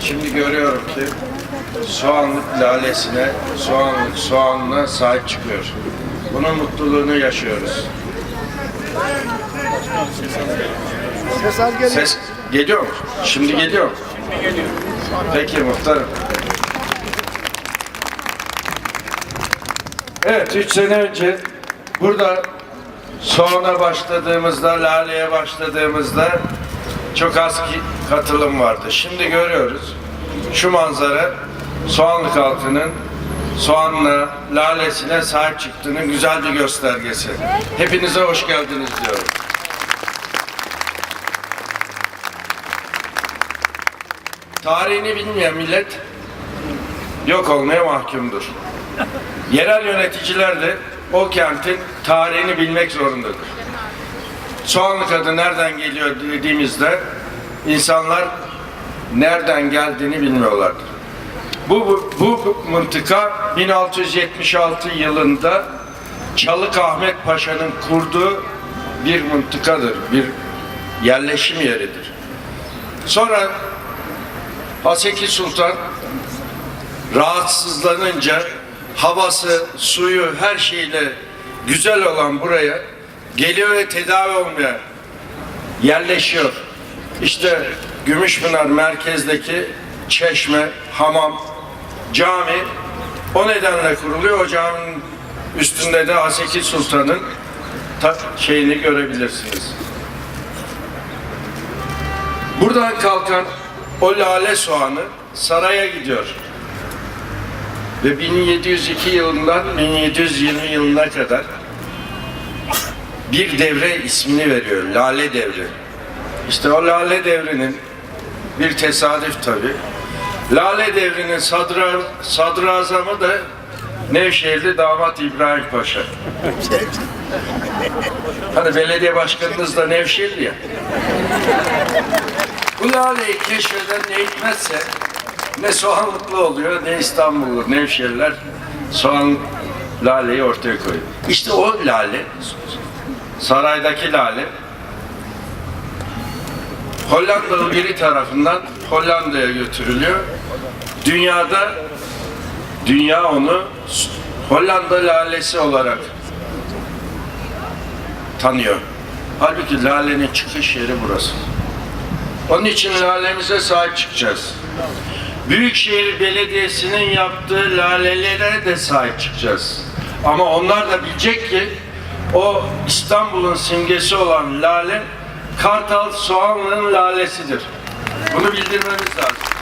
Şimdi görüyorum ki soğanlık lalesine, soğanlık soğanına sahip çıkıyor. Bunun mutluluğunu yaşıyoruz. Ses az geliyor. Ses geliyor mu? Şimdi geliyor mu? Şimdi geliyor. Peki muhtarım. Evet, üç sene önce burada soğana başladığımızda, laleye başladığımızda çok az katılım vardı. Şimdi görüyoruz. Şu manzara Soğanlık halkının soğanla, lalesine sahip çıktığının güzel bir göstergesi. Hepinize hoş geldiniz diyorum. Tarihini bilmeyen millet yok olmaya mahkumdur. Yerel yöneticiler de o kentin tarihini bilmek zorundadır. Soğanlık adı nereden geliyor dediğimizde insanlar nereden geldiğini bilmiyorlardır. Bu, bu, bu mıntıka 1676 yılında Çalık Ahmet Paşa'nın kurduğu bir mıntıkadır, bir yerleşim yeridir. Sonra Haseki Sultan rahatsızlanınca havası, suyu, her şeyle güzel olan buraya geliyor ve tedavi olmaya yerleşiyor. İşte Gümüşpınar merkezdeki çeşme, hamam, cami o nedenle kuruluyor. O caminin üstünde de Haseki Sultan'ın ta- şeyini görebilirsiniz. Buradan kalkan o lale soğanı saraya gidiyor. Ve 1702 yılından 1720 yılına kadar bir devre ismini veriyor. Lale devri. İşte o lale devrinin bir tesadüf tabi. Lale devrinin sadra, sadrazamı da Nevşehirli damat İbrahim Paşa. Hani belediye başkanınız da Nevşehirli ya. Bu laleyi keşfeden ne hikmetse ne soğanlıklı oluyor ne İstanbullu Nevşehirler soğan laleyi ortaya koyuyor. İşte o lale saraydaki lale Hollandalı biri tarafından Hollanda'ya götürülüyor. Dünyada dünya onu Hollanda lalesi olarak tanıyor. Halbuki lalenin çıkış yeri burası. Onun için lalemize sahip çıkacağız. Büyükşehir Belediyesi'nin yaptığı lalelere de sahip çıkacağız. Ama onlar da bilecek ki o İstanbul'un simgesi olan lale Kartal Soğanlı'nın lalesidir. Bunu bildirmemiz lazım.